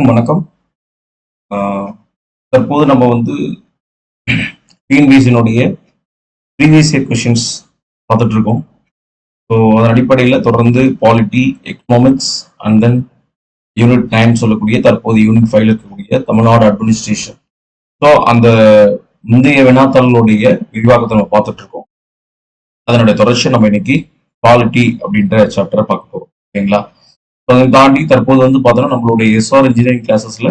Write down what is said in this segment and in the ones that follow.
அனைவருக்கும் வணக்கம். ஆஹ் தற்போது நம்ம வந்து டிஎன்பிஎஸ்சினுடைய ப்ரீவியஸ் இயர் கொஷின்ஸ் பார்த்துட்டு இருக்கோம் ஸோ அதன் அடிப்படையில் தொடர்ந்து polity economics and then unit time சொல்லக்கூடிய தற்போது யூனிட் ஃபைவ் இருக்கக்கூடிய தமிழ்நாடு அட்மினிஸ்ட்ரேஷன் ஸோ அந்த முந்தைய வினாத்தாளனுடைய விரிவாக்கத்தை நம்ம பார்த்துட்டு இருக்கோம் அதனுடைய தொடர்ச்சியை நம்ம இன்னைக்கு பாலிட்டி அப்படின்ற சாப்டரை பார்க்க போகிறோம் ஓகேங்களா அதை தாண்டி தற்போது வந்து பார்த்தோன்னா நம்மளுடைய எஸ்ஆர் இன்ஜினியரிங் கிளாஸஸில்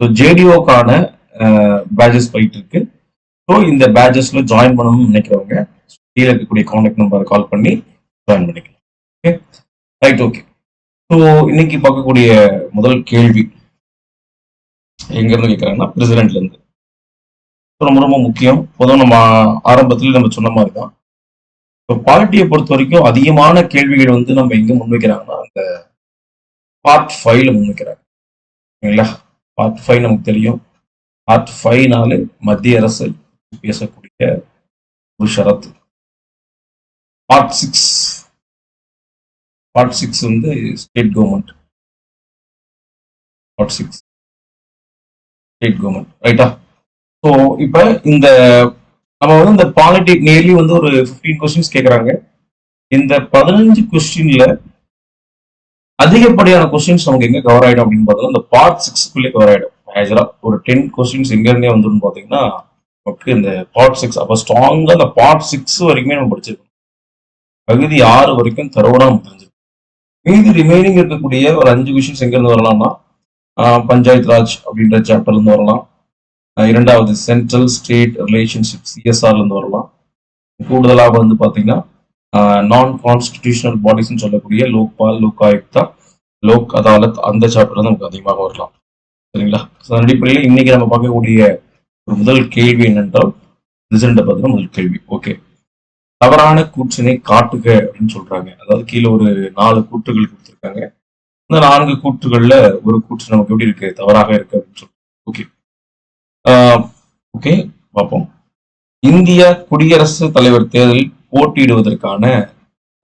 ஸோ ஜேடிஓக்கான பேஜஸ் போயிட்டு இருக்கு. ஸோ இந்த பேஜஸ்ல ஜாயின் பண்ணணும்னு நினைக்கிறவங்க கீழே இருக்கக்கூடிய காண்டாக்ட் நம்பரை கால் பண்ணி ஜாயின் பண்ணிக்கலாம். ஓகே ரைட் ஓகே ஸோ இன்னைக்கு பார்க்கக்கூடிய முதல் கேள்வி எங்க இருந்து கேட்குறாங்கன்னா பிரசிடென்ட்ல இருந்து. ரொம்ப ரொம்ப முக்கியம். பொதுவாக நம்ம ஆரம்பத்தில் நம்ம சொன்ன மாதிரி தான். இப்போ பாலிட்டியை பொறுத்த வரைக்கும் அதிகமான கேள்விகள் வந்து நம்ம எங்க முன்வைக்கிறாங்கன்னா அந்த பார்ட் ஃபைவ்ல முன்வைக்கிறாங்க சரிங்களா பார்ட் ஃபைவ் நமக்கு தெரியும். பார்ட் ஃபைவ்னால மத்திய அரசு பேசக்கூடிய ஒரு ஷரத்து. பார்ட் சிக்ஸ் பார்ட் சிக்ஸ் வந்து state government part six state government ரைட்டா ஸோ இப்போ இந்த நம்ம வந்து இந்த பாலிட்டி நியர்லி வந்து ஒரு ஃபிஃப்டீன் கொஸ்டின்ஸ் கேட்குறாங்க இந்த பதினஞ்சு கொஸ்டின்ல அதிகப்படியான கொஸ்டின்ஸ் நமக்கு எங்க கவர் ஆயிடும் அப்படின்னு பார்த்தோம்னா இந்த பார்ட் சிக்ஸ்க்குள்ளே கவர் ஆயிடும். மேஜரா ஒரு டென் கொஸ்டின்ஸ் எங்க இருந்தே வந்துடும் பாத்தீங்கன்னா நமக்கு இந்த பார்ட் சிக்ஸ் அப்ப ஸ்ட்ராங்கா இந்த பார்ட் சிக்ஸ் வரைக்குமே நம்ம படிச்சிருக்கோம். பகுதி ஆறு வரைக்கும் தருவனா நம்ம தெரிஞ்சிருக்கோம். மீதி ரிமைனிங் இருக்கக்கூடிய ஒரு அஞ்சு கொஸ்டின்ஸ் எங்க இருந்து வரலாம்னா பஞ்சாயத் ராஜ் அப்படின்ற சாப்டர்ல இருந்து வரலாம். இரண்டாவது சென்ட்ரல் ஸ்டேட் ரிலேஷன்ஷிப் சிஎஸ்ஆர்ல இருந்து வரலாம். கூடுதலாக வந்து பாத்தீங்கன்னா நான் கான்ஸ்டிடியூஷனல் பாடிஸ்ன்னு சொல்லக்கூடிய லோக்பால் லோக் ஆயுக்தா லோக் அதாலத் அந்த சாப்டர் தான் நமக்கு அதிகமாக வரலாம். சரிங்களா? அதன் அடிப்படையில் இன்னைக்கு நம்ம பார்க்கக்கூடிய ஒரு முதல் கேள்வி என்னென்றால் ரிசல்ட்டை பார்த்தீங்கன்னா முதல் கேள்வி. ஓகே தவறான கூற்றினை காட்டுக அப்படின்னு சொல்றாங்க. அதாவது கீழே ஒரு நாலு கூற்றுகள் கொடுத்துருக்காங்க. இந்த நான்கு கூற்றுகள்ல ஒரு கூற்று நமக்கு எப்படி இருக்கு? தவறாக இருக்கு அப்படின்னு சொல்றாங்க. ஓகே ஓகே பார்ப்போம். இந்திய குடியரசு தலைவர் தேர்தலில் போட்டியிடுவதற்கான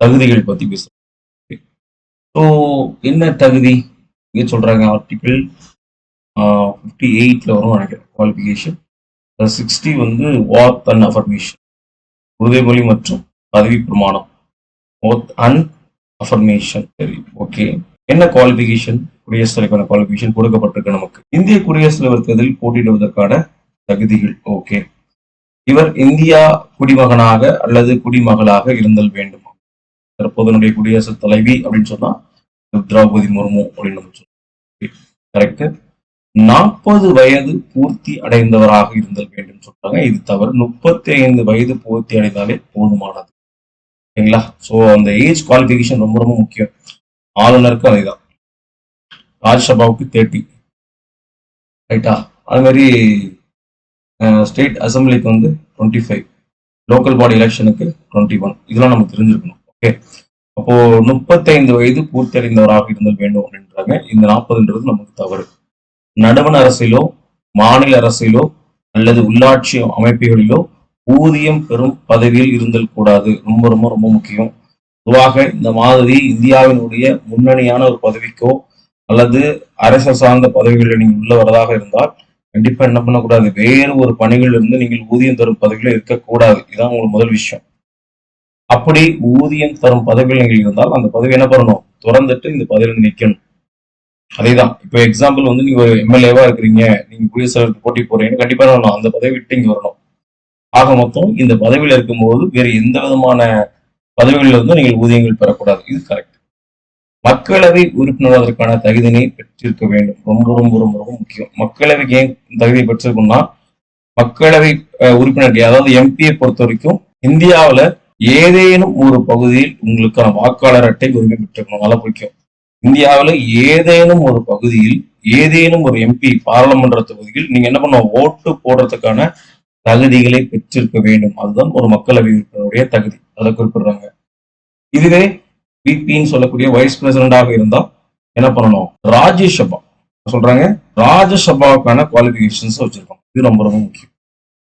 தகுதிகள் பத்தி பேசுறோம் ஸோ என்ன தகுதி? இங்கே சொல்றாங்க ஆர்டிகிள் ஃபிஃப்டி எயிட்ல வரும் நினைக்கிறேன் குவாலிஃபிகேஷன் சிக்ஸ்டி வந்து வாத் அண்ட் அஃபர்மேஷன் உறுதிமொழி மற்றும் பதவி பிரமாணம். ஓத் அண்ட் அஃபர்மேஷன் சரி ஓகே என்ன குவாலிஃபிகேஷன் குடியரசுத் தலைவருக்கான குவாலிஃபிகேஷன் கொடுக்கப்பட்டிருக்கு நமக்கு. இந்திய குடியரசுத் தலைவர் தேர்தலில் போட்டியிடுவதற்கான தகுதிகள் ஓகே இவர் இந்தியா குடிமகனாக அல்லது குடிமகளாக இருந்தல் வேண்டும்? தற்போதனுடைய குடியரசுத் தலைவி அப்படின்னு சொன்னா திரௌபதி முர்மு அப்படின்னு நம்ம சொல்றோம். கரெக்ட் நாற்பது வயது பூர்த்தி அடைந்தவராக இருந்தல் வேண்டும் சொல்றாங்க. இது தவறு. முப்பத்தி ஐந்து வயது பூர்த்தி அடைந்தாலே போதுமானது. சரிங்களா? சோ அந்த ஏஜ் குவாலிஃபிகேஷன் ரொம்ப ரொம்ப முக்கியம். ஆளுநருக்கு அதேதான். ராஜ்யசபாவுக்கு தேர்ட்டி ரைட்டா அது மாதிரி ஸ்டேட் அசம்பிளிக்கு வந்து டுவெண்ட்டி ஃபைவ் லோக்கல் பாடி எலெக்ஷனுக்கு டுவெண்ட்டி ஒன் இதெல்லாம் நம்ம தெரிஞ்சிருக்கணும் ஓகே அப்போ முப்பத்தைந்து வயது பூர்த்தி அடைந்தவராக இருந்தல் வேண்டும் அப்படின்றாங்க. இந்த நாற்பதுன்றது நமக்கு தவறு. நடுவண் அரசிலோ மாநில அரசிலோ அல்லது உள்ளாட்சி அமைப்புகளிலோ ஊதியம் பெறும் பதவியில் இருந்தல் கூடாது. ரொம்ப ரொம்ப ரொம்ப முக்கியம். பொதுவாக இந்த மாதிரி இந்தியாவினுடைய முன்னணியான ஒரு பதவிக்கோ அல்லது அரசு சார்ந்த பதவிகளில் நீங்கள் உள்ள வரதாக இருந்தால் கண்டிப்பா என்ன பண்ணக்கூடாது? வேறு ஒரு பணிகளில் இருந்து நீங்கள் ஊதியம் தரும் பதவியில் இருக்கக்கூடாது. இதுதான் உங்களுக்கு முதல் விஷயம். அப்படி ஊதியம் தரும் பதவியில் நீங்கள் இருந்தால் அந்த பதவி என்ன பண்ணணும்? திறந்துட்டு இந்த பதவியில் நிற்கணும் அதேதான். இப்போ எக்ஸாம்பிள் வந்து நீங்க ஒரு எம்எல்ஏவா இருக்கிறீங்க. நீங்க குடியரசுத் போட்டி போறீங்கன்னு கண்டிப்பா வரணும். அந்த பதவி விட்டு இங்க வரணும். ஆக மொத்தம் இந்த பதவியில் இருக்கும்போது வேறு எந்த விதமான பதவிகளில் இருந்தும் நீங்கள் ஊதியங்கள் பெறக்கூடாது. இது கரெக்ட் மக்களவை உறுப்பினராதற்கான தகுதியினை பெற்றிருக்க வேண்டும். ரொம்ப ரொம்ப ரொம்ப ரொம்ப முக்கியம். மக்களவைக்கு ஏன் தகுதியை பெற்றிருக்கும்னா மக்களவை அஹ், உறுப்பினர் அதாவது எம்பியை பொறுத்த வரைக்கும் இந்தியாவுல ஏதேனும் ஒரு பகுதியில் உங்களுக்கான வாக்காளர் அட்டை உரிமை பெற்றிருக்கணும். நல்லா பிடிக்கும் இந்தியாவில் ஏதேனும் ஒரு பகுதியில் ஏதேனும் ஒரு எம்பி பாராளுமன்ற தொகுதியில் நீங்க என்ன பண்ணுவோம் ஓட்டு போடுறதுக்கான தகுதிகளை பெற்றிருக்க வேண்டும். அதுதான் ஒரு மக்களவை உறுப்பினருடைய தகுதி. அதை குறிப்பிடுறாங்க. இதுவே பிபின்னு சொல்லக்கூடிய வைஸ் பிரசிடண்டாக இருந்தா என்ன பண்ணணும்? ராஜ்யசபா. சொல்றாங்க? ராஜ்யசபாவுக்கான குவாலிபிகேஷன்ஸ் வச்சிருக்கோம். இது ரொம்ப ரொம்ப முக்கியம்.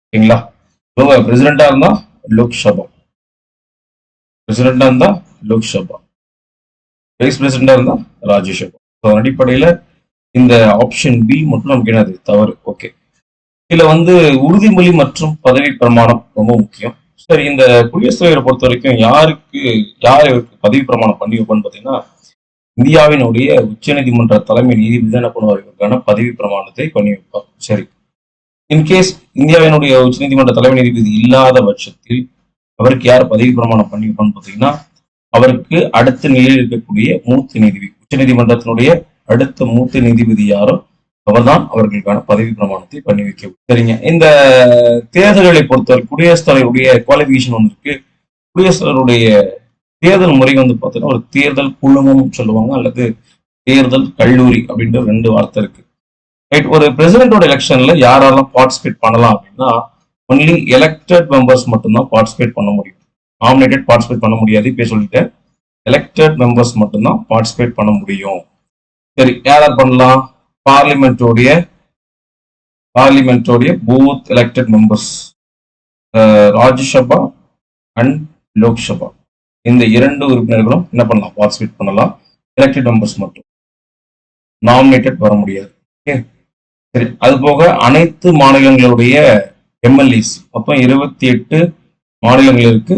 ஓகேங்களா? பிரசிடண்டா இருந்தா லோக்சபா. பிரசிடண்டா இருந்தா லோக்சபா. வைஸ் பிரசிடண்டா இருந்தா ராஜ்யசபா. அதன் அடிப்படையில இந்த ஆப்ஷன் பி மட்டும் நமக்கு என்னது? தவறு. ஓகே இதுல வந்து உறுதிமொழி மற்றும் பதவி பிரமாணம் ரொம்ப முக்கியம். சரி இந்த குடியரசுத் தலைவரை பொறுத்த வரைக்கும் யாருக்கு யார் இவருக்கு பதவி பிரமாணம் பண்ணி வைப்பான்னு பாத்தீங்கன்னா இந்தியாவினுடைய உச்ச நீதிமன்ற தலைமை நீதிபதி என்ன பண்ணுவார்? இவருக்கான பதவி பிரமாணத்தை பண்ணி வைப்பார். சரி. இன்கேஸ் இந்தியாவினுடைய உச்ச நீதிமன்ற தலைமை நீதிபதி இல்லாத பட்சத்தில் அவருக்கு யார் பதவி பிரமாணம் பண்ணி வைப்பான்னு பாத்தீங்கன்னா அவருக்கு அடுத்த நிலையில் இருக்கக்கூடிய மூத்த நீதிபதி உச்சநீதிமன்றத்தினுடைய அடுத்த மூத்த நீதிபதி யாரோ அவர்தான் அவர்களுக்கான பதவி பிரமாணத்தை பண்ணி வைக்க சரிங்க. இந்த தேர்தல்களை பொறுத்தவரை குடியரசுத் தலைவருடைய குவாலிபிகேஷன் ஒன்று இருக்கு. குடியரசுத் தலைவருடைய தேர்தல் முறை வந்து பார்த்தீங்கன்னா ஒரு தேர்தல் குழுமம் சொல்லுவாங்க அல்லது தேர்தல் கல்லூரி அப்படின்ற ரெண்டு வார்த்தை இருக்கு. ரைட் ஒரு பிரசிடென்டோட எலெக்ஷன்ல யாரெல்லாம் பார்ட்டிசிபேட் பண்ணலாம் அப்படின்னா ஒன்லி எலெக்டட் மெம்பர்ஸ் மட்டும்தான் பார்ட்டிசிபேட் பண்ண முடியும். நாமினேட்டட் பார்ட்டிசிபேட் பண்ண முடியாது இப்போ சொல்லிட்டு எலெக்டட் மெம்பர்ஸ் மட்டும்தான் பார்ட்டிசிபேட் பண்ண முடியும். சரி யார் பண்ணலாம்? பார்லிமெண்டோடைய பார்லிமெண்டோடைய both elected members Rajya Sabha and Lok Sabha. இந்த இரண்டு உறுப்பினர்களும் என்ன பண்ணலாம்? பார்ட்டிசிபேட் பண்ணலாம். எலெக்டட் மெம்பர்ஸ் மட்டும். நாமினேட்டட் வர முடியாது. ஓகே சரி அது போக அனைத்து மாநிலங்களுடைய எம்எல்ஏஸ் மொத்தம் இருபத்தி எட்டு மாநிலங்கள் இருக்கு.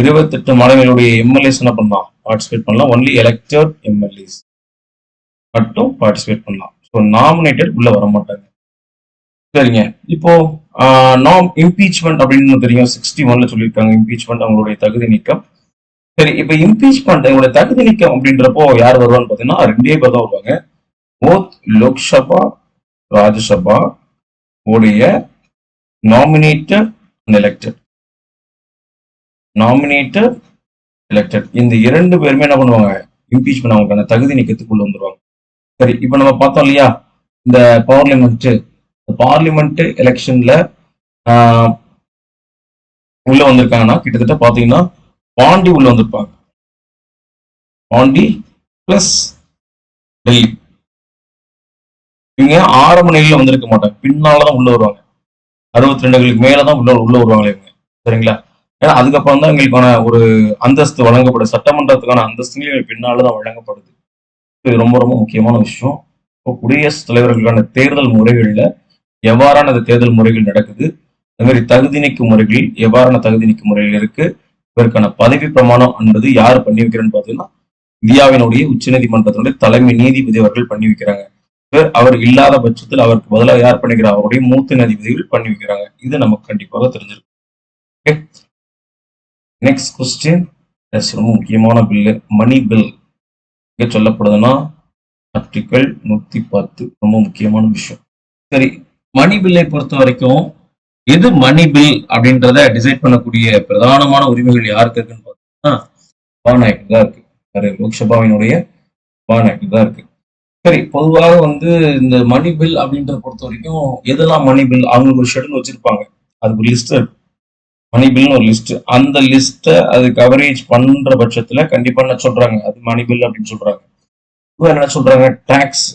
இருபத்தெட்டு மாநிலங்களுடைய எம்எல்ஏஸ் என்ன பண்ணலாம்? பார்ட்டிசிபேட் பண்ணலாம். ஒன்லி எலெக்டட் எம்எல்ஏஸ் மட்டும் பார்ட்டிசிபேட் பண்ணலாம். ஸோ நாமினேட்டட் உள்ள வர மாட்டாங்க. சரிங்க. இப்போ நாம் இம்பீச்மெண்ட் அப்படின்னு தெரியும். சிக்ஸ்டி ஒன்ல சொல்லியிருக்காங்க இம்பீச்மெண்ட் அவங்களுடைய தகுதி நீக்கம். சரி இப்போ இம்பீச்மெண்ட் அவங்களுடைய தகுதி நீக்கம் அப்படின்றப்போ யார் வருவான்னு பார்த்தீங்கன்னா ரெண்டே பேர் தான் வருவாங்க. போத் லோக்சபா ராஜ்யசபா உடைய nominated and elected nominated elected இந்த இரண்டு பேருமே என்ன பண்ணுவாங்க? இம்பீச்மெண்ட் அவங்களுக்கான தகுதி நீக்கத்துக்குள்ள வந்துருவாங்க. சரி இப்போ நம்ம பார்த்தோம் இல்லையா? இந்த பார்லிமெண்ட் பார்லிமெண்ட் எலெக்ஷன்ல உள்ள வந்திருக்காங்கன்னா கிட்டத்தட்ட பாத்தீங்கன்னா பாண்டி உள்ள வந்திருப்பாங்க. பாண்டி பிளஸ் டெல்லி இவங்க ஆரம்ப நிலையில வந்திருக்க மாட்டாங்க. பின்னாலதான் உள்ள வருவாங்க. அறுபத்தி ரெண்டுகளுக்கு மேலதான் உள்ள உள்ள வருவாங்களே இவங்க. சரிங்களா? ஏன்னா அதுக்கப்புறம் தான் எங்களுக்கான ஒரு அந்தஸ்து வழங்கப்படுது சட்டமன்றத்துக்கான அந்தஸ்து பின்னால்தான் வழங்கப்படுது. இது ரொம்ப ரொம்ப முக்கியமான விஷயம். இப்போ குடியரசுத் தலைவர்களுக்கான தேர்தல் முறைகளில் எவ்வாறான அந்த தேர்தல் முறைகள் நடக்குது? அது மாதிரி தகுதி நீக்கும் முறைகளில் எவ்வாறான தகுதி நீக்கும் முறைகள் இருக்கு? இதற்கான பதவி பிரமாணம் என்பது யார் பண்ணி வைக்கிறேன்னு பார்த்தீங்கன்னா இந்தியாவினுடைய உச்சநீதிமன்றத்தினுடைய தலைமை நீதிபதி அவர்கள் பண்ணி வைக்கிறாங்க. அவர் இல்லாத பட்சத்தில் அவருக்கு பதிலாக யார் பண்ணிக்கிறார் அவருடைய மூத்த நீதிபதிகள் பண்ணி வைக்கிறாங்க. இது நமக்கு கண்டிப்பாக தெரிஞ்சிருக்கும். நெக்ஸ்ட் கொஸ்டின் ரொம்ப முக்கியமான பில்லு மணி பில் இங்கே சொல்லப்படுதுன்னா ஆர்டிக்கல் நூத்தி பத்து. ரொம்ப முக்கியமான விஷயம். சரி மணி பில்லை பொறுத்த வரைக்கும் எது மணி பில் அப்படின்றத டிசைட் பண்ணக்கூடிய பிரதானமான உரிமைகள் யாருக்கு இருக்குன்னு பார்த்தீங்கன்னா சபாநாயகர் தான் இருக்கு. வேற லோக்சபாவினுடைய சபாநாயகர் தான் இருக்கு. சரி பொதுவாக வந்து இந்த மணி பில் அப்படின்றத பொறுத்த வரைக்கும் எதெல்லாம் மணி பில் அவங்களுக்கு ஒரு ஷெடியூல் வச்சிருப்பாங்க. அதுக்கு லிஸ்ட் இருக்கு. மணிபில்னு ஒரு லிஸ்ட் அந்த லிஸ்ட்டை அது கவரேஜ் பண்ற பட்சத்துல கண்டிப்பா என்ன சொல்றாங்க? அது மணிபில் அப்படின்னு சொல்றாங்க. என்ன சொல்றாங்க? டாக்ஸ்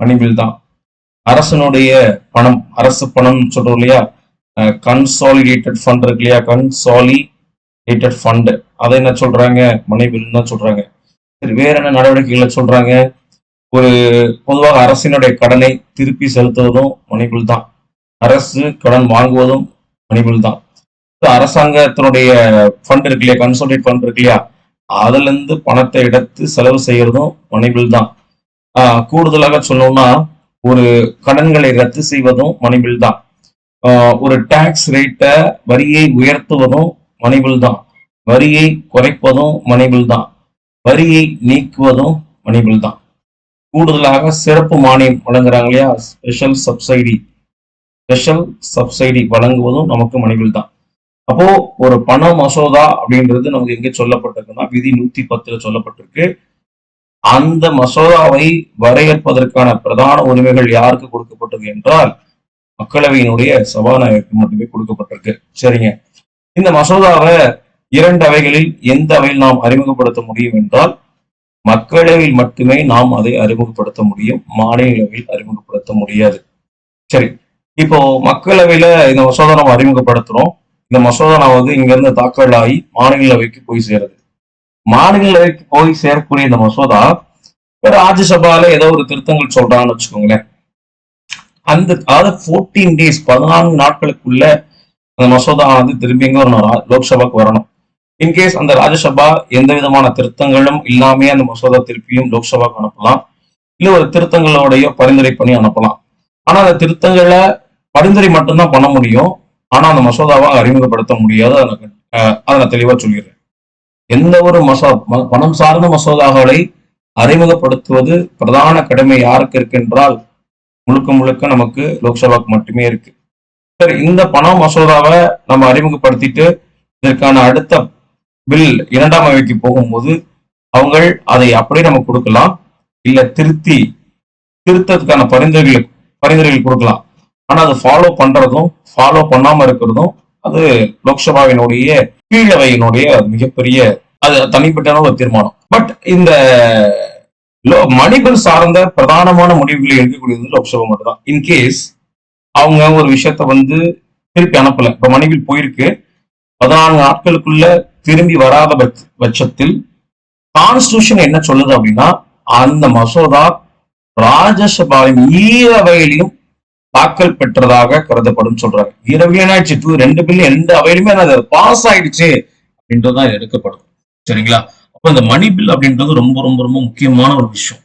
மணிபில் தான். அரசனுடைய பணம் அரசு பணம் சொல்றோம் இல்லையா? கன்சாலிடேட்டட் ஃபண்ட் இருக்கு இல்லையா? கன்சாலிடேட்டட் ஃபண்ட் அதை என்ன சொல்றாங்க? மணிபில் தான் சொல்றாங்க. சரி வேற என்ன நடவடிக்கைகளை சொல்றாங்க? ஒரு பொதுவாக அரசினுடைய கடனை திருப்பி செலுத்துவதும் மணிபில் தான். அரசு கடன் வாங்குவதும் மணிபில் தான். அரசாங்கத்தினுடைய ஃபண்ட் இருக்கு இல்லையா கன்சல்டேட் ஃபண்ட் இருக்கு இல்லையா அதுல இருந்து பணத்தை எடுத்து செலவு செய்யறதும் மணிபில் தான். கூடுதலாக சொல்லணும்னா ஒரு கடன்களை ரத்து செய்வதும் மணிபில் தான். ஒரு டாக்ஸ் ரேட்டை வரியை உயர்த்துவதும் மணிபில் தான். வரியை குறைப்பதும் மணிபில் தான். வரியை நீக்குவதும் மணிபில் தான். கூடுதலாக சிறப்பு மானியம் வழங்குறாங்க இல்லையா? ஸ்பெஷல் சப்சைடி ஸ்பெஷல் சப்சைடி வழங்குவதும் நமக்கு மனைவில் தான் அப்போ ஒரு பண மசோதா அப்படின்றது நமக்கு எங்கே சொல்லப்பட்டிருக்குன்னா விதி நூத்தி பத்துல சொல்லப்பட்டிருக்கு. அந்த மசோதாவை வரையறுப்பதற்கான பிரதான உரிமைகள் யாருக்கு கொடுக்கப்பட்டது என்றால் மக்களவையினுடைய சபாநாயகருக்கு மட்டுமே கொடுக்கப்பட்டிருக்கு. சரிங்க. இந்த மசோதாவை இரண்டு அவைகளில் எந்த அவையில் நாம் அறிமுகப்படுத்த முடியும் என்றால் மக்களவையில் மட்டுமே நாம் அதை அறிமுகப்படுத்த முடியும் மாநிலவில் அறிமுகப்படுத்த முடியாது. சரி. இப்போ மக்களவையில இந்த மசோதா நம்ம அறிமுகப்படுத்துறோம். இந்த மசோதா வந்து இங்க இருந்து தாக்கல் ஆகி மாநிலவைக்கு போய் சேருது. மாநிலவைக்கு போய் சேரக்கூடிய இந்த மசோதா ராஜ்யசபால ஏதோ ஒரு திருத்தங்கள் சொல்றாங்கன்னு வச்சுக்கோங்களேன். அந்த அதாவது ஃபோர்டீன் டேஸ் பதினான்கு நாட்களுக்குள்ள அந்த மசோதா வந்து திரும்பி எங்க வரணும்? லோக்சபாக்கு வரணும். இன்கேஸ் அந்த ராஜ்யசபா எந்த விதமான திருத்தங்களும் இல்லாமே அந்த மசோதா திருப்பியும் லோக்சபாக்கு அனுப்பலாம். இல்ல ஒரு திருத்தங்களோடைய பரிந்துரை பண்ணி அனுப்பலாம். ஆனா அந்த திருத்தங்களை பரிந்துரை மட்டும்தான் பண்ண முடியும். ஆனா அந்த மசோதாவை அறிமுகப்படுத்த முடியாது. அதை நான் தெளிவா சொல்லிடுறேன். எந்த ஒரு மசோ பணம் சார்ந்த மசோதாக்களை அறிமுகப்படுத்துவது பிரதான கடமை யாருக்கு இருக்கென்றால் முழுக்க முழுக்க நமக்கு லோக்சபாக்கு மட்டுமே இருக்கு. சரி இந்த பண மசோதாவை நம்ம அறிமுகப்படுத்திட்டு இதற்கான அடுத்த பில் இரண்டாம் அவைக்கு போகும்போது அவங்க அதை அப்படியே நம்ம கொடுக்கலாம். இல்ல திருத்தி திருத்தத்துக்கான பரிந்துரைகள் பரிந்துரைகள் கொடுக்கலாம். ஆனா அதை ஃபாலோ பண்றதும் ஃபாலோ பண்ணாம இருக்கிறதும் அது லோக்சபாவினுடைய கீழவையினுடைய மிகப்பெரிய அது தனிப்பட்ட ஒரு தீர்மானம். பட் இந்த லோ சார்ந்த பிரதானமான முடிவுகளை எடுக்கக்கூடியது லோக்சபா மட்டும் தான் இன்கேஸ் அவங்க ஒரு விஷயத்த வந்து திருப்பி அனுப்பல. இப்ப மணிபில் போயிருக்கு. பதினான்கு நாட்களுக்குள்ள திரும்பி வராத பட்சத்தில் கான்ஸ்டியூஷன் என்ன சொல்லுது அப்படின்னா அந்த மசோதா ராஜ்யசபாவின் ஈரவையிலையும் தாக்கல் பெற்றதாக கருதப்படும் சொல்றாங்க. ஈரவையில் என்ன ஆயிடுச்சு? டூ ரெண்டு பில் எந்த அவையிலுமே அது பாஸ் ஆயிடுச்சு அப்படின்றதுதான் எடுக்கப்படும். சரிங்களா? அப்ப இந்த மணி பில் அப்படின்றது ரொம்ப ரொம்ப ரொம்ப முக்கியமான ஒரு விஷயம்.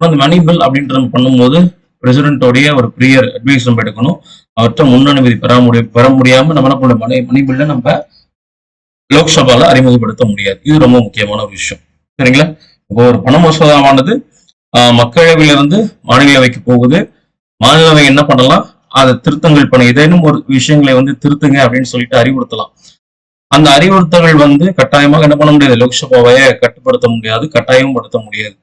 அந்த மணி பில் அப்படின்றது பண்ணும்போது பிரசிடென்டோடைய ஒரு ப்ரியர் அட்வைஸ் நம்ம எடுக்கணும். அவர்கிட்ட முன்னனுமதி பெற முடிய பெற முடியாம நம்ம என்ன பண்ண மணி மணி பில்ல நம்ம லோக்சபால அறிமுகப்படுத்த முடியாது. இது ரொம்ப முக்கியமான ஒரு விஷயம். சரிங்களா? இப்போ ஒரு பண மசோதாவானது மக்களவையிலிருந்து மாநிலவைக்கு போகுது. மாநிலவை என்ன பண்ணலாம்? அதை திருத்தங்கள் பண்ண. ஏதேனும் ஒரு விஷயங்களை வந்து திருத்துங்க அப்படின்னு சொல்லிட்டு அறிவுறுத்தலாம். அந்த அறிவுறுத்தல்கள் வந்து கட்டாயமாக என்ன பண்ண முடியாது? லோக்சபாவை கட்டுப்படுத்த முடியாது கட்டாயமும் படுத்த முடியாது.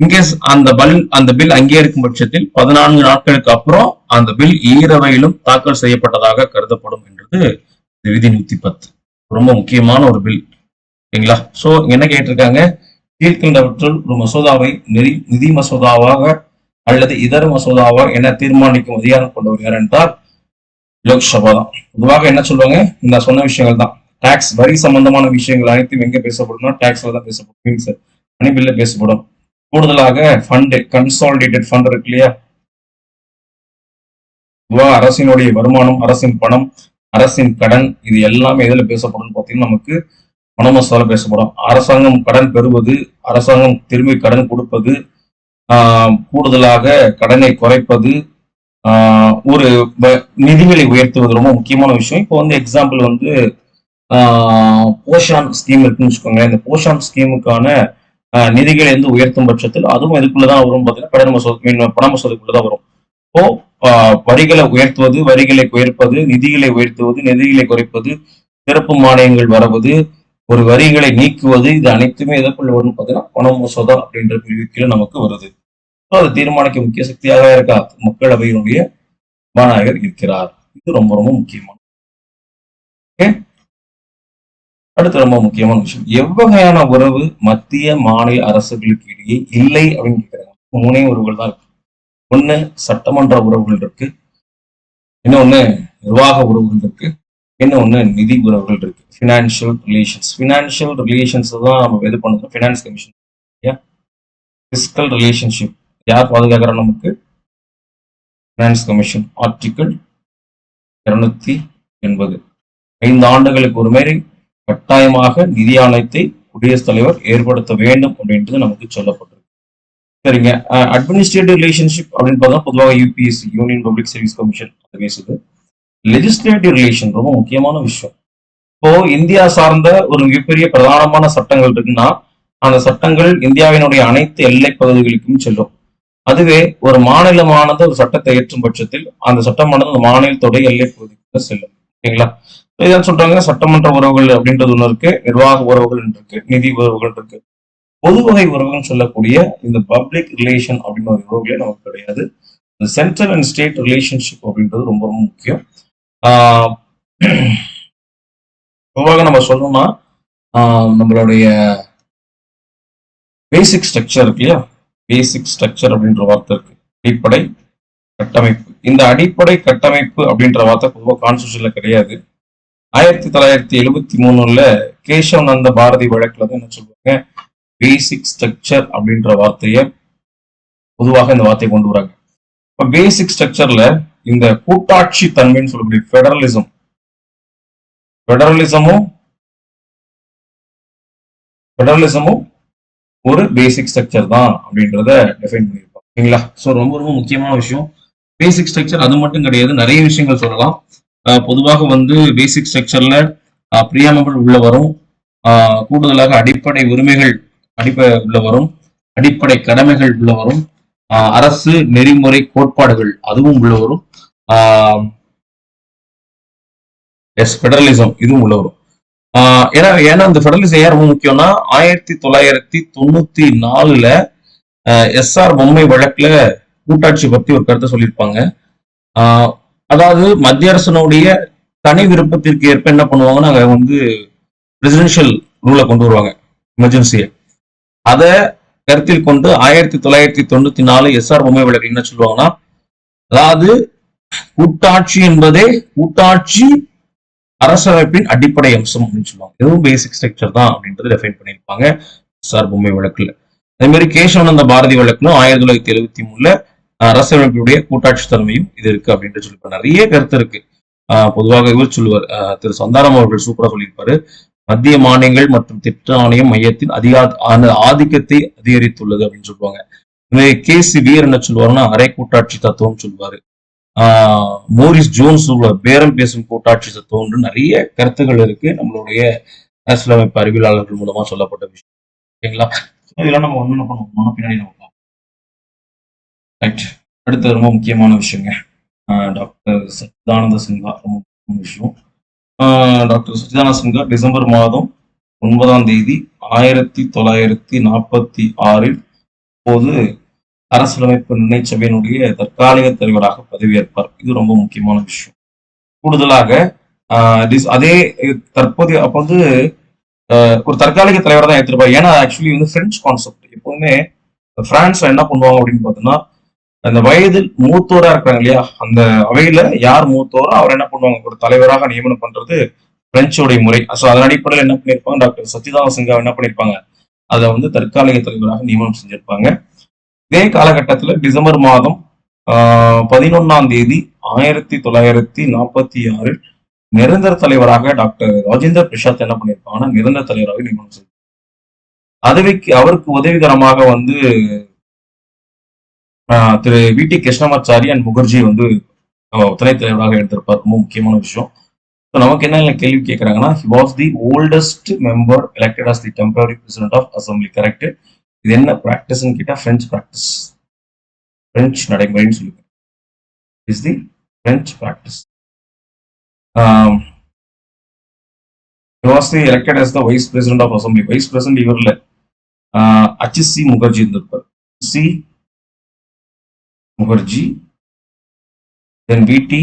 இன்கேஸ் அந்த பில் அந்த பில் அங்கீகரிக்கும் பட்சத்தில் பதினான்கு நாட்களுக்கு அப்புறம் அந்த பில் ஈரவையிலும் தாக்கல் செய்யப்பட்டதாக கருதப்படும் என்றது இந்த விதி நூத்தி பத்து. ரொம்ப முக்கியமான ஒரு பில் சரிங்களா? சோ என்ன கேட்டிருக்காங்க? கீழ்கண்டவற்றுள் ஒரு மசோதாவை நிதி மசோதாவாக அல்லது இதர மசோதாவா என தீர்மானிக்கும் அதிகாரம் கொண்டவர் யார் என்றால் லோக்சபா தான். பொதுவாக என்ன சொல்லுவாங்க இந்த சொன்ன விஷயங்கள் தான். டாக்ஸ் வரி சம்பந்தமான விஷயங்கள் அனைத்தும் எங்க பேசப்படும்னா டாக்ஸ்ல தான் பேசப்படும். மீன்ஸ் மணி பில்ல பேசப்படும். கூடுதலாக ஃபண்ட் கன்சாலிடேட்டட் ஃபண்ட் இருக்கு இல்லையா? பொதுவா அரசினுடைய வருமானம் அரசின் பணம் அரசின் கடன் இது எல்லாமே எதுல பேசப்படும் பார்த்தீங்கன்னா நமக்கு பண மசோதா பேசப்படும். அரசாங்கம் கடன் பெறுவது அரசாங்கம் திரும்பி கடன் கொடுப்பது கூடுதலாக கடனை குறைப்பது ஒரு வ- நிதிகளை உயர்த்துவது ரொம்ப முக்கியமான விஷயம். இப்போ வந்து எக்ஸாம்பிள் வந்து போஷான் ஸ்கீம் இருக்குன்னு வச்சுக்கோங்களேன். இந்த போஷான் ஸ்கீமுக்கான நிதிகளை வந்து உயர்த்தும் பட்சத்தில் அதுவும் இதுக்குள்ளதான் வரும் பார்த்தீங்கன்னா கடன் மசோதா மீன் பண மசோதாக்குள்ளதான் வரும். இப்போ வரிகளை உயர்த்துவது வரிகளை உயர்ப்பது நிதிகளை உயர்த்துவது நிதிகளை குறைப்பது சிறப்பு மானியங்கள் வரவது ஒரு வரிகளை நீக்குவது இது அனைத்துமே எதற்குள்ள வரும்னு பார்த்தீங்கன்னா பண மசோதா அப்படின்ற பிரிவுக்குள்ள நமக்கு வருது. அதை தீர்மானிக்க முக்கிய சக்தியாக இருக்கா? மக்களவையினுடைய சபாநாயகர் இருக்கிறார். இது ரொம்ப ரொம்ப முக்கியமான அடுத்து ரொம்ப முக்கியமான விஷயம். எவ்வகையான உறவு மத்திய மாநில அரசுகளுக்கு இடையே இல்லை அப்படின்னு கேட்கிறாங்க. மூணே உறவுகள் தான் இருக்கு. ஒண்ணு சட்டமன்ற உறவுகள் இருக்கு. இன்னொன்னு நிர்வாக உறவுகள் இருக்கு. இன்னொன்னு நிதி உறவுகள் இருக்கு. ஃபினான்ஷியல் ரிலேஷன்ஸ் ஃபினான்ஷியல் ரிலேஷன்ஸ் தான் நம்ம இது பண்ணுறோம். ஃபினான்ஸ் கமிஷன் ஃபிஸ்கல் ரிலேஷன்ஷிப் யார் பாதுகாக்கிறா நமக்கு? பிரான்ஸ் கமிஷன் ஆர்டிக்கிள் இருநூத்தி எண்பது. ஐந்து ஆண்டுகளுக்கு ஒரு முறை கட்டாயமாக நிதி ஆணையத்தை குடியரசுத் தலைவர் ஏற்படுத்த வேண்டும் அப்படின்றது நமக்கு சொல்லப்பட்டிருக்கு. சரிங்க. அட்மினிஸ்ட்ரேட்டிவ் ரிலேஷன்ஷிப் அப்படின்னு பார்த்தா பொதுவாக UPSC union public service commission அது பேசுது. லெஜிஸ்லேட்டிவ் ரிலேஷன் ரொம்ப முக்கியமான விஷயம். இப்போ இந்தியா சார்ந்த ஒரு மிகப்பெரிய பிரதானமான சட்டங்கள் இருக்குன்னா அந்த சட்டங்கள் இந்தியாவினுடைய அனைத்து எல்லை பகுதிகளுக்கும் செல்லும். அதுவே ஒரு மாநிலமானது ஒரு சட்டத்தை ஏற்றும் பட்சத்தில் அந்த சட்டமானது அந்த மாநிலத்துடைய எல்லை பகுதிக்கு செல்லும். ஓகேங்களா இதான் சொல்றாங்க சட்டமன்ற உறவுகள் அப்படின்றது ஒன்று இருக்கு நிர்வாக உறவுகள் இருக்கு நிதி உறவுகள் இருக்கு. பொது வகை உறவுகள் சொல்லக்கூடிய இந்த பப்ளிக் ரிலேஷன் அப்படின்னு ஒரு உறவுகளே நமக்கு கிடையாது. இந்த சென்ட்ரல் அண்ட் ஸ்டேட் ரிலேஷன்ஷிப் அப்படின்றது ரொம்ப ரொம்ப முக்கியம். பொதுவாக நம்ம சொல்லணும்னா நம்மளுடைய பேசிக் ஸ்ட்ரக்சர் இருக்கு இல்லையா? பேசிக் ஸ்ட்ரக்சர் அப்படின்ற வார்த்தை இருக்கு. அடிப்படை கட்டமைப்பு. இந்த அடிப்படை கட்டமைப்பு அப்படின்ற வார்த்தை பொதுவாக கான்ஸ்டியூஷன்ல கிடையாது. ஆயிரத்தி தொள்ளாயிரத்தி எழுபத்தி மூணுல கேசவ் நந்த பாரதி வழக்குல தான் என்ன சொல்லுவாங்க? பேசிக் ஸ்ட்ரக்சர் அப்படின்ற வார்த்தையை பொதுவாக இந்த வார்த்தையை கொண்டு வராங்க. இப்போ பேசிக் ஸ்ட்ரக்சர்ல இந்த கூட்டாட்சி தன்மைன்னு சொல்லக்கூடிய ஃபெடரலிசம் ஃபெடரலிசமும் ஃபெடரலிசமும் ஒரு பேசிக் ஸ்ட்ரக்சர் தான் அப்படின்றத டிஃபைன் பண்ணியிருப்பாங்க. ஓகேங்களா ஸோ ரொம்ப ரொம்ப முக்கியமான விஷயம். பேசிக் ஸ்ட்ரக்சர் அது மட்டும் கிடையாது. நிறைய விஷயங்கள் சொல்லலாம். பொதுவாக வந்து பேசிக் ஸ்ட்ரக்சர்ல பிரியாமபிள் உள்ள வரும். கூடுதலாக அடிப்படை உரிமைகள் அடிப்படை உள்ள வரும். அடிப்படை கடமைகள் உள்ள வரும். அரசு நெறிமுறை கோட்பாடுகள் அதுவும் உள்ள வரும். எஸ் ஃபெடரலிசம் இதுவும் உள்ள வரும். ஏன்னா ஏன்னா இந்த ஃபெடரலிசம் ஏன் ரொம்ப முக்கியம்னா ஆயிரத்தி தொள்ளாயிரத்தி தொண்ணூத்தி நாலுல எஸ்ஆர் பொம்மை வழக்குல கூட்டாட்சி பத்தி ஒரு கருத்தை சொல்லியிருப்பாங்க. அதாவது மத்திய அரசனுடைய தனி விருப்பத்திற்கு ஏற்ப என்ன பண்ணுவாங்கன்னா அங்க வந்து பிரசிடென்ஷியல் ரூலை கொண்டு வருவாங்க எமர்ஜென்சியை அதை கருத்தில் கொண்டு ஆயிரத்தி தொள்ளாயிரத்தி தொண்ணூத்தி நாலு எஸ்ஆர் பொம்மை வழக்கு என்ன சொல்லுவாங்கன்னா அதாவது கூட்டாட்சி என்பதே கூட்டாட்சி அரசமைப்பின் அடிப்படை அம்சம் அப்படின்னு சொல்லுவாங்க. இதுவும் பேசிக் ஸ்ட்ரக்சர் தான் அப்படின்றது டெஃபைன் பண்ணியிருப்பாங்க. சார் பொம்மை வழக்குல. அதே மாதிரி கேசவானந்த பாரதி வழக்குலும் ஆயிரத்தி தொள்ளாயிரத்தி எழுபத்தி மூணுல அரசமைப்பினுடைய கூட்டாட்சி தன்மையும் இது இருக்கு அப்படின்ட்டு சொல்லியிருப்பாரு நிறைய கருத்து இருக்கு. ஆஹ் பொதுவாக இவர் சொல்லுவார். திரு சந்தானம் அவர்கள் சூப்பரா சொல்லியிருப்பாரு. மத்திய மானியங்கள் மற்றும் திட்ட ஆணையம் மையத்தின் அதிகா ஆன- ஆதிக்கத்தை அதிகரித்துள்ளது அப்படின்னு சொல்லுவாங்க. கே சி வீர் என்ன சொல்லுவாருன்னா அரை கூட்டாட்சி தத்துவம் சொல்லுவாரு. மோரிஸ் ஜோன்ஸ் சொல்லுவார் பேரம் பேசும் கூட்டாட்சி தத்துவம்னு நிறைய கருத்துகள் இருக்கு. நம்மளுடைய அரசியலமைப்பு அறிவியலாளர்கள் மூலமா சொல்லப்பட்ட விஷயம். ஓகேங்களா இதெல்லாம் நம்ம ஒண்ணு பண்ணுவோம். பின்னாடி நம்ம ரைட் அடுத்து ரொம்ப முக்கியமான விஷயங்க. டாக்டர் சச்சிதானந்த சின்ஹா. ரொம்ப முக்கியமான விஷயம். டாக்டர் சச்சிதானந்த சின்ஹா டிசம்பர் மாதம் ஒன்பதாம் தேதி ஆயிரத்தி தொள்ளாயிரத்தி நாற்பத்தி ஆறில் போது அரசியலமைப்பு நிர்ணயச்சபையினுடைய தற்காலிக தலைவராக பதவியேற்பார். இது ரொம்ப முக்கியமான விஷயம். கூடுதலாக அதே தற்போதைய அப்போ வந்து ஒரு தற்காலிக தலைவர் தான் எடுத்திருப்பார். ஏன்னா ஆக்சுவலி வந்து பிரெஞ்சு கான்செப்ட் எப்பவுமே பிரான்ஸ்ல என்ன பண்ணுவாங்க அப்படின்னு பார்த்தோம்னா அந்த வயதில் மூத்தோரா இருக்கிறாங்க இல்லையா? அந்த அவையில யார் மூத்தோரோ அவர் என்ன பண்ணுவாங்க? ஒரு தலைவராக நியமனம் பண்றது பிரெஞ்சோடைய முறை. ஸோ அதன் அடிப்படையில் என்ன பண்ணியிருப்பாங்க? டாக்டர் சச்சிதானந்த சிங்கா என்ன பண்ணியிருப்பாங்க? அதை வந்து தற்காலிக தலைவராக நியமனம் செஞ்சிருப்பாங்க. இதே காலகட்டத்தில் டிசம்பர் மாதம் பதினொன்னாம் தேதி ஆயிரத்தி தொள்ளாயிரத்தி நாற்பத்தி ஆறில் நிரந்தர தலைவராக டாக்டர் ராஜேந்தர் பிரசாத் என்ன பண்ணியிருப்பாங்கன்னா நிரந்தர தலைவராக நியமனம் செய்தார். அதுவைக்கு அவருக்கு உதவிகரமாக வந்து ஆஹ், Thiru V. T. Krishnamachari and Mukherjee வந்து துணைத் தலைவராக எடுத்திருப்பார். ரொம்ப முக்கியமான விஷயம். ஸோ நமக்கு என்ன கேள்வி கேட்கறாங்கன்னா he was the oldest member elected as the temporary president of assembly correct இது என்ன ப்ராக்டிஸ்ன்னு கேட்டால் பிரெஞ்சு ப்ராக்டிஸ் பிரெஞ்சு நடைமுறைன்னு சொல்லுவேன் is the French practice was the elected as the vice president of assembly vice president இவர்ல HC Mukherjee இருந்திருப்பார். C Mukherjee தென் விடி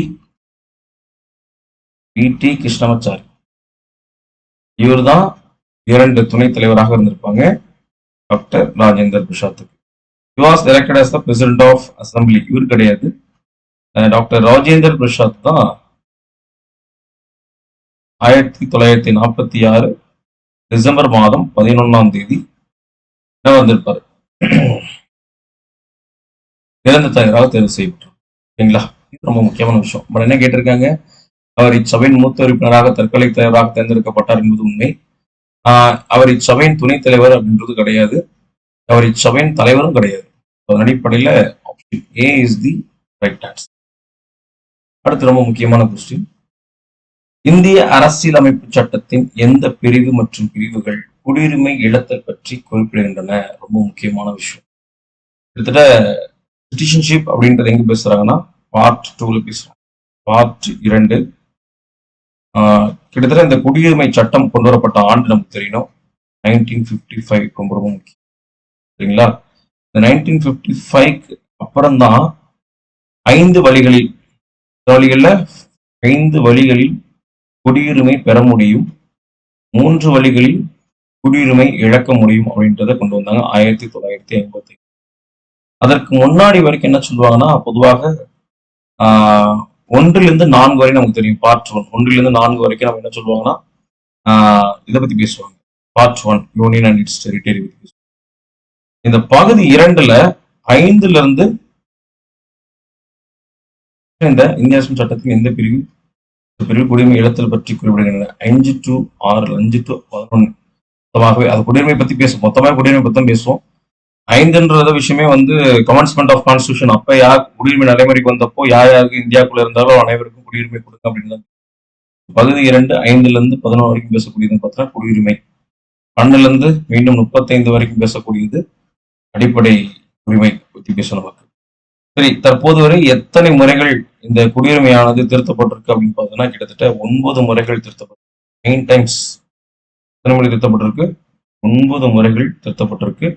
விடி கிருஷ்ணமாச்சாரி இவர் தான் இரண்டு துணைத் தலைவராக இருந்திருப்பாங்க. Doctor Rajender பிரசாத்துக்கு. He was elected as the president of assembly இவர் கிடையாது. டாக்டர் ராஜேந்தர் பிரசாத் தான் ஆயிரத்தி தொள்ளாயிரத்தி நாற்பத்தி ஆறு டிசம்பர் மாதம் பதினொன்னாம் தேதி என்ன வந்திருப்பார். இறந்த தலைவராக தேர்வு செய்யப்பட்டார் ஓகேங்களா இது ரொம்ப முக்கியமான விஷயம். பட் என்ன கேட்டிருக்காங்க? அவர் இச்சபையின் மூத்த உறுப்பினராக தற்கொலை தலைவராக தேர்ந்தெடுக்கப்பட்டார் என்பது உண்மை. அவர் இச்சபையின் துணைத் தலைவர் அப்படின்றது கிடையாது. அவர் இச்சபையின் தலைவரும் கிடையாது. அதன் அடிப்படையில் option A is the right answer அடுத்து ரொம்ப முக்கியமான கொஸ்டின் இந்திய அரசியலமைப்பு சட்டத்தின் எந்த பிரிவு மற்றும் பிரிவுகள் குடியுரிமை இழத்தல் பற்றி குறிப்பிடுகின்றன? ரொம்ப முக்கியமான விஷயம். கிட்டத்தட்ட சிட்டிசன்ஷிப் அப்படின்றது எங்க பேசுறாங்கன்னா பார்ட் டூல பேசுறாங்க பார்ட் இரண்டு கிட்டத்தட்ட இந்த குடியுரிமை சட்டம் கொண்டு வரப்பட்ட ஆண்டு நமக்கு தெரியணும் நைன்டீன் ஃபிஃப்டி ஃபைவ் ரொம்ப ரொம்ப முக்கியம். சரிங்களா? இந்த நைன்டீன் ஃபிஃப்டி ஃபைவ்க்கு அப்புறம்தான் ஐந்து வழிகளில் வழிகளில் ஐந்து வழிகளில் குடியுரிமை பெற முடியும். மூன்று வழிகளில் குடியுரிமை இழக்க முடியும் அப்படின்றத கொண்டு வந்தாங்க ஆயிரத்தி தொள்ளாயிரத்தி ஐம்பத்தி அதற்கு முன்னாடி வரைக்கும் என்ன சொல்லுவாங்கன்னா பொதுவாக ஒன்றிலிருந்து நான்கு வரை நமக்கு தெரியும். பார்ட் ஒன் ஒன்றிலிருந்து நான்கு வரைக்கும் நம்ம என்ன சொல்லுவாங்கன்னா ஆஹ், இதை பத்தி பேசுவாங்க. Part one union and its territory பத்தி பேசுவாங்க. இந்த பகுதி இரண்டுல ஐந்துல இருந்து இந்த இந்திய சட்டத்தின் எந்த பிரிவு பிரிவு குடியுரிமை எழுத்தல் பற்றி குறிப்பிடுகின்றன. அஞ்சு டு ஆறு அஞ்சு டு பதினொன்று மொத்தமாகவே அது குடியுரிமை பத்தி பேசும் மொத்தமாக குடியுரிமை பத்தி தான் பேசுவோம். ஐந்துன்ற விஷயமே வந்து கமென்ஸ்மெண்ட் ஆஃப் கான்ஸ்டியூஷன் அப்ப யார் குடியுரிமை நடைமுறைக்கு வந்தப்போ யார் யாருக்கு இந்தியாவுக்குள்ள இருந்தாலும் அனைவருக்கும் குடியுரிமை கொடுங்க அப்படின்னு பகுதி இரண்டு ஐந்துல இருந்து பதினொன்று வரைக்கும் பேசக்கூடியதுன்னு பார்த்தா குடியுரிமை. பன்னுல இருந்து மீண்டும் முப்பத்தைந்து வரைக்கும் பேசக்கூடியது அடிப்படை உரிமை பத்தி பேசணும் நமக்கு சரி தற்போது வரை எத்தனை முறைகள் இந்த குடியுரிமையானது திருத்தப்பட்டிருக்கு அப்படின்னு பார்த்தோம்னா கிட்டத்தட்ட ஒன்பது முறைகள் திருத்தப்பட்டிருக்கு. நைன் டைம்ஸ் எத்தனை முறை திருத்தப்பட்டிருக்கு? ஒன்பது முறைகள் திருத்தப்பட்டிருக்கு.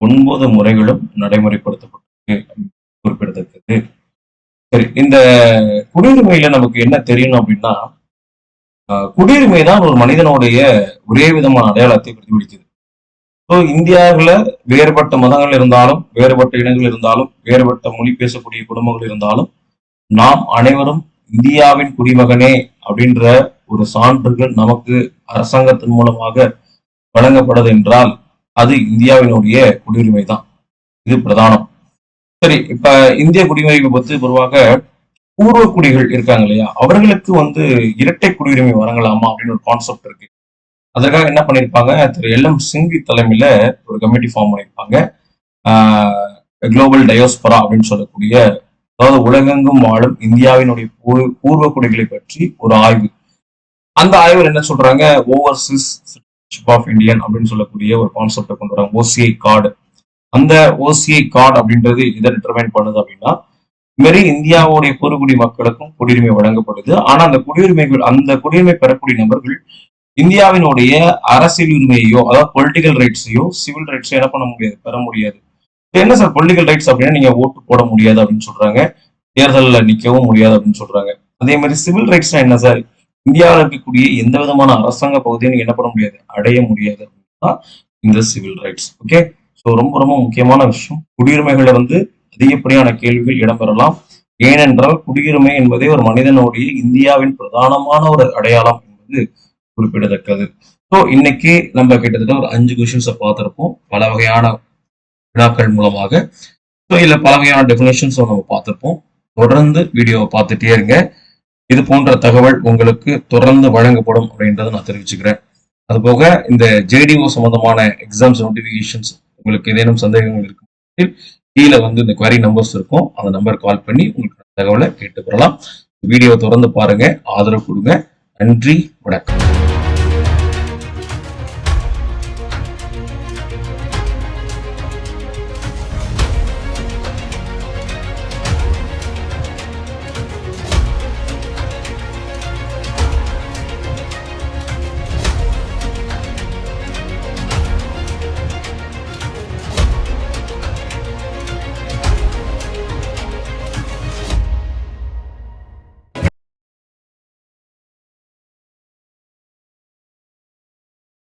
ஒன்பது முறைகளும் நடைமுறைப்படுத்தப்பட்டிருக்கு குறிப்பிடத்தக்கது. சரி இந்த குடியுரிமையில நமக்கு என்ன தெரியணும் அப்படின்னா ஆஹ் குடியுரிமை தான் ஒரு மனிதனுடைய ஒரே விதமான அடையாளத்தை பிரதிபலிக்குது. ஸோ இந்தியாவில் வேறுபட்ட மதங்கள் இருந்தாலும் வேறுபட்ட இனங்கள் இருந்தாலும் வேறுபட்ட மொழி பேசக்கூடிய குடும்பங்கள் இருந்தாலும் நாம் அனைவரும் இந்தியாவின் குடிமகனே அப்படின்ற ஒரு சான்றுகள் நமக்கு அரசாங்கத்தின் மூலமாக வழங்கப்படுது என்றால் அது இந்தியாவினுடைய குடியுரிமை தான் இது பிரதானம். சரி இப்ப இந்திய குடியுரிமை பத்து பொதுவாக பூர்வ குடிகள் இருக்காங்க இல்லையா? அவர்களுக்கு வந்து இரட்டை குடியுரிமை வழங்கலாமா அப்படின்னு ஒரு கான்செப்ட் இருக்கு. அதற்காக என்ன பண்ணியிருப்பாங்க திரு எல் எம் சிங்கி தலைமையில ஒரு கமிட்டி ஃபார்ம் பண்ணியிருப்பாங்க குளோபல் டயோஸ்பரா அப்படின்னு சொல்லக்கூடிய அதாவது உலகெங்கும் வாழும் இந்தியாவினுடைய பூர்வ குடிகளை பற்றி ஒரு ஆய்வு. அந்த ஆய்வில் என்ன சொல்றாங்க? ஓவர்சீஸ் ஆஃப் இந்தியன் அப்படின்னு சொல்லக்கூடிய ஒரு கான்செப்டை கொண்டு வராங்க. ஓசிஐ கார்டு அந்த ஓசிஐ கார்டு அப்படின்றது இதை டிட்டர்மைன் பண்ணுது அப்படின்னா மாரி இந்தியாவுடைய பூர்வகுடி மக்களுக்கும் குடியுரிமை வழங்கப்படுது. ஆனா அந்த குடியுரிமைகள் அந்த குடியுரிமை பெறக்கூடிய நபர்கள் இந்தியாவினுடைய அரசியல் உரிமையோ அதாவது பொலிட்டிக்கல் ரைட்ஸையோ சிவில் ரைட்ஸையோ என்ன பண்ண முடியாது பெற முடியாது. என்ன சார் பொலிட்டிக்கல் ரைட்ஸ் அப்படின்னா நீங்க ஓட்டு போட முடியாது அப்படின்னு சொல்றாங்க. தேர்தலில் நிற்கவும் முடியாது அப்படின்னு சொல்றாங்க. அதே மாதிரி சிவில் ரைட்ஸ்னா என்ன சார் இந்தியாவில் இருக்கக்கூடிய எந்த விதமான அரசாங்க பகுதியும் நீங்க என்ன பண்ண முடியாது அடைய முடியாது அப்படின்னா இந்த சிவில் ரைட்ஸ் ஓகே ஸோ ரொம்ப ரொம்ப முக்கியமான விஷயம். குடியுரிமைகளை வந்து அதிகப்படியான கேள்விகள் இடம்பெறலாம். ஏனென்றால் குடியுரிமை என்பதே ஒரு மனிதனுடைய இந்தியாவின் பிரதானமான ஒரு அடையாளம் என்பது குறிப்பிடத்தக்கது. ஸோ இன்னைக்கு நம்ம கிட்டத்தட்ட ஒரு அஞ்சு கொஷின்ஸை பார்த்துருப்போம். பல வகையான வினாக்கள் மூலமாக. ஸோ இதில் பல வகையான டெஃபினேஷன்ஸும் நம்ம பார்த்துருப்போம். தொடர்ந்து வீடியோவை பார்த்துட்டே இருங்க. இது போன்ற தகவல் உங்களுக்கு தொடர்ந்து வழங்கப்படும் அப்படின்றத நான் தெரிவிச்சுக்கிறேன். அதுபோக இந்த ஜேடிஓ சம்பந்தமான எக்ஸாம்ஸ் நோட்டிஃபிகேஷன்ஸ் உங்களுக்கு ஏதேனும் சந்தேகங்கள் இருக்கும் கீழே வந்து இந்த query நம்பர்ஸ் இருக்கும். அந்த நம்பர் கால் பண்ணி உங்களுக்கு தகவலை கேட்டு பெறலாம் வீடியோ தொடர்ந்து பாருங்க. ஆதரவு கொடுங்க. நன்றி. வணக்கம்.